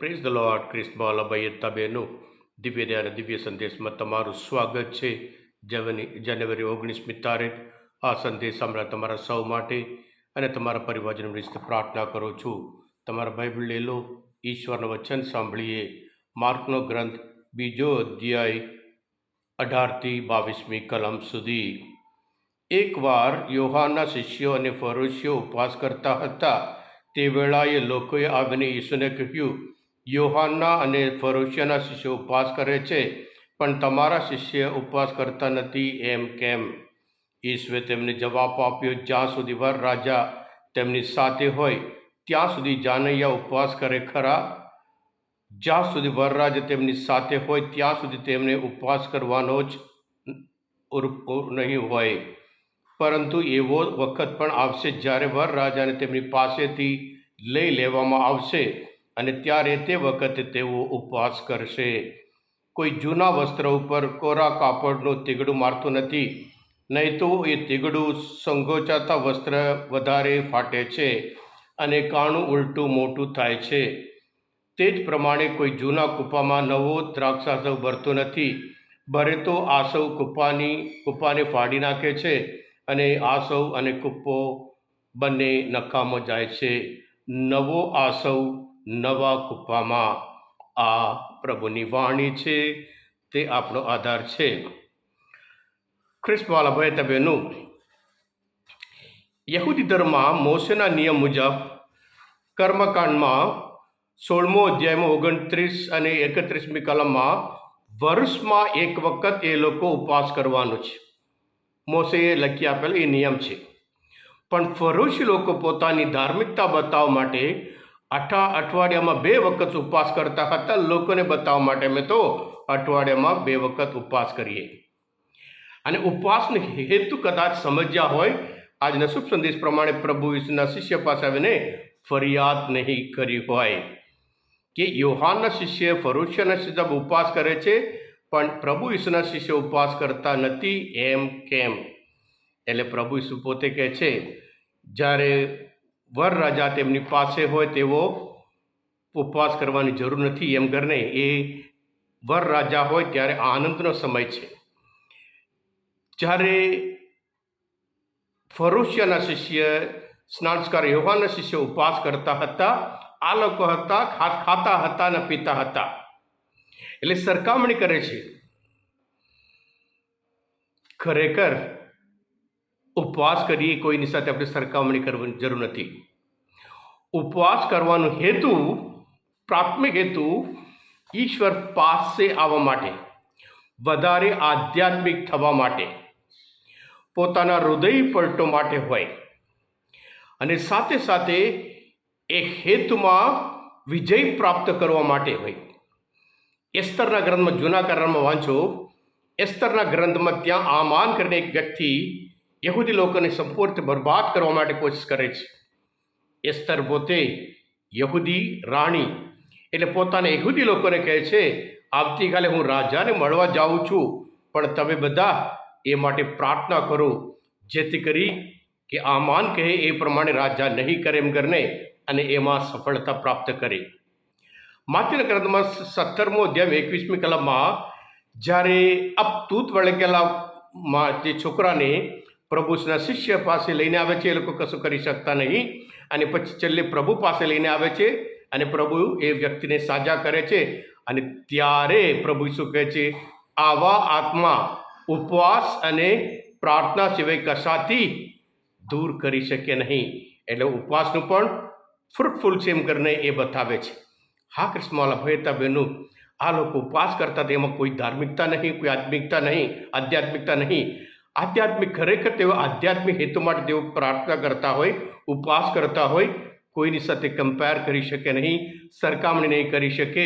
Praise the lord ક્રિસ્મા અભયતા બહેનો દિવ્ય અને દિવ્ય સંદેશમાં તમારું સ્વાગત છે જાન્યુઆરી ઓગણીસમી તારીખ. આ સંદેશ હમણાં તમારા સૌ માટે અને તમારા પરિવારજનો વિશે પ્રાર્થના કરું છું. તમારા બાઇબલ લઈ લો, ઈશ્વરનું વચન સાંભળીએ. માર્કનો ગ્રંથ, બીજો અધ્યાય અઢારથી બાવીસમી કલમ સુધી. એકવાર યોહાના શિષ્યો અને ફરોશીઓ ઉપવાસ કરતા હતા, તે વેળાએ લોકોએ આવીને ઈસુને કહ્યું યોહાનના અને ફરોશિયાના શિષ્યો ઉપવાસ કરે છે, પણ તમારા શિષ્ય ઉપવાસ કરતા નથી એમ કેમ? ઈશ્વરે તેમને જવાબ આપ્યો, જ્યાં સુધી વર રાજા તેમની સાથે હોય, ત્યાં સુધી જાનૈયા ઉપવાસ કરે ખરા? જ્યાં સુધી વરરાજ તેમની સાથે હોય, ત્યાં સુધી તેમને ઉપવાસ કરવાનો જ નહીં હોય. પરંતુ એવો વખત પણ આવશે જ્યારે વરરાજાને તેમની પાસેથી લઈ લેવામાં આવશે. અને ત્યારે તે વખતે તેઓ ઉપવાસ કરશે. કોઈ જૂના વસ્ત્ર ઉપર કોરા કાપડનું તીગડું મારતું નથી, નહીં તો એ તીગડું સંકોચાતા વસ્ત્ર વધારે ફાટે છે અને કાણું ઉલટું મોટું થાય છે. તે જ પ્રમાણે કોઈ જૂના કૂપામાં નવો દ્રાક્ષાસવ ભરતો નથી. ભરે તો આસવ કૂપાની, કૂપાને ફાડી નાખે છે અને આસવ અને કૂપો બંને નકામો જાય છે. નવો આસવ નવા કુપ્પામાં આ પ્રભુની વાણી છે, તે આપણો આધાર છે. ખ્રિસ્તવાલા ભાઈ તબેનું યહૂદી ધર્મમાં મોસેના નિયમ મુજબ કર્મકાંડમાં સોળમો અધ્યાયમાં ઓગણત્રીસ અને એકત્રીસમી કલમમાં વર્ષમાં એક વખત એ લોકો ઉપવાસ કરવાનો છે. મોસેએ લખી આપેલ એ નિયમ છે. પણ ફરોશી લોકો પોતાની ધાર્મિકતા બતાવવા માટે આઠા અઠવાડિયામાં બે વખત ઉપવાસ કરતા હતા. લોકોને બતાવવા માટે અમે તો અઠવાડિયામાં બે વખત ઉપવાસ કરીએ. અને ઉપવાસનો હેતુ કદાચ સમજ્યા હોય, આજના શુભ સંદેશ પ્રમાણે પ્રભુ ઈસુના શિષ્ય પાસે આવીને ફરિયાદ નહીં કરી હોય કે યોહાનના શિષ્ય, ફરોશિયાના શિષ્ય ઉપવાસ કરે છે, પણ પ્રભુ ઈસુના શિષ્ય ઉપવાસ કરતા નથી એમ કેમ? એટલે પ્રભુ ઈસુ પોતે કહે છે, જ્યારે વર રાજા તેમની પાસે હોય તેવો ઉપવાસ કરવાની જરૂર નથી. એમ કરીને એ વર રાજા હોય ત્યારે આનંદનો સમય છે. જ્યારે ફરોશિયાના શિષ્ય, સ્નાનસ્કાર યોહાના શિષ્ય ઉપવાસ કરતા હતા, આ લોકો હતા ખાતા હતા અને પીતા હતા. એટલે સરખામણી કરે છે. ખરેખર ઉપવાસ કરીએ, કોઈની સાથે આપણે સરખામણી કરવાની જરૂર નથી. ઉપવાસ કરવાનો હેતુ, પ્રાથમિક હેતુ, ઈશ્વર પાસે આવવા માટે, વધારે આધ્યાત્મિક થવા માટે, પોતાના હૃદય પલટો માટે હોય. અને સાથે સાથે એ હેતુમાં વિજય પ્રાપ્ત કરવા માટે હોય. એસ્તરના ગ્રંથમાં, જૂના કારણમાં વાંચો, એસ્તરના ગ્રંથમાં ત્યાં આમાન કરીને એક વ્યક્તિ યહૂદી લોકોને સંપૂર્ણ બરબાદ કરવા માટે કોશિશ કરે છે. એસ્તર પોતે યહૂદી રાણી એટલે પોતાને યહૂદી લોકોને કહે છે, આવતીકાલે હું રાજાને મળવા જાઉં છું, પણ તમે બધા એ માટે પ્રાર્થના કરો, જેથી કરી કે આમાન કહે એ પ્રમાણે રાજા નહીં કરે એમ કરીને અને એમાં સફળતા પ્રાપ્ત કરે. માત્યના ગ્રંથમાં સત્તરમો અધ્યાય એકવીસમી કલમમાં જ્યારે અપતૂત વળગેલા માં જે છોકરાને પ્રભુના શિષ્ય પાસે લઈને આવે છે, એ લોકો કશું કરી શકતા નહીં. અને પછી છેલ્લે પ્રભુ પાસે લઈને આવે છે અને પ્રભુ એ વ્યક્તિને સાજા કરે છે અને ત્યારે પ્રભુ શું કહે છે, આવા આત્મા ઉપવાસ અને પ્રાર્થના સિવાય કશાથી દૂર કરી શકે નહીં. એટલે ઉપવાસનું પણ ફ્રૂટફુલ છે એમ કરીને એ બતાવે છે. હા કૃષ્ણવાલા ભયતા બહેનું, આ લોકો ઉપવાસ કરતા તેમાં કોઈ ધાર્મિકતા નહીં, કોઈ આત્મિકતા નહીં, આધ્યાત્મિકતા નહીં. આધ્યાત્મિક, ખરેખર તેઓ આધ્યાત્મિક હેતુ માટે તેઓ પ્રાર્થના કરતા હોય, ઉપવાસ કરતા હોય, કોઈની સાથે કમ્પેર કરી શકે નહીં, સરખામણી નહીં કરી શકે,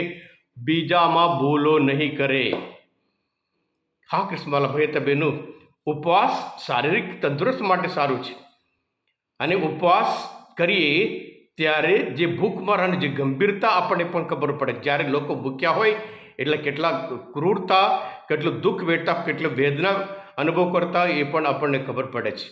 બીજામાં ભૂલો નહીં કરે. હા કૃષ્ણવાલા ભાઈ તબેનો ઉપવાસ શારીરિક તંદુરસ્ત માટે સારું છે. અને ઉપવાસ કરીએ ત્યારે જે ભૂખ મરણ જે ગંભીરતા આપણને પણ ખબર પડે. જ્યારે લોકો ભૂખ્યા હોય, એટલે કેટલા ક્રૂરતા, કેટલું દુઃખ વેઠતા કેટલી વેદના અનુભવ કરતા એ પણ આપણને ખબર પડે છે.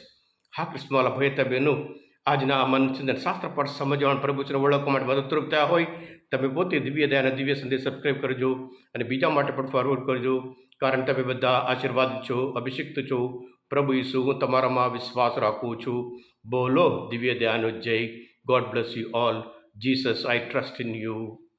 હા કૃષ્ણવાલા ભાઈ એનું આજના આ મનચંદન શાસ્ત્ર પર સમજવાનું પ્રભુચને ઓળખવા માટે મદદરૂપ થયા હોય, તમે પોતે દિવ્ય દયાના દિવ્ય સંદેશ સબસ્ક્રાઈબ કરજો અને બીજા માટે પણ ફોરવર્ડ કરજો. કારણ તમે બધા આશીર્વાદ છો, અભિષિક્ત છો. પ્રભુ ઈસુ, હું તમારામાં વિશ્વાસ રાખું છું. બોલો દિવ્ય દયાનો જય. God bless you all Jesus I trust in you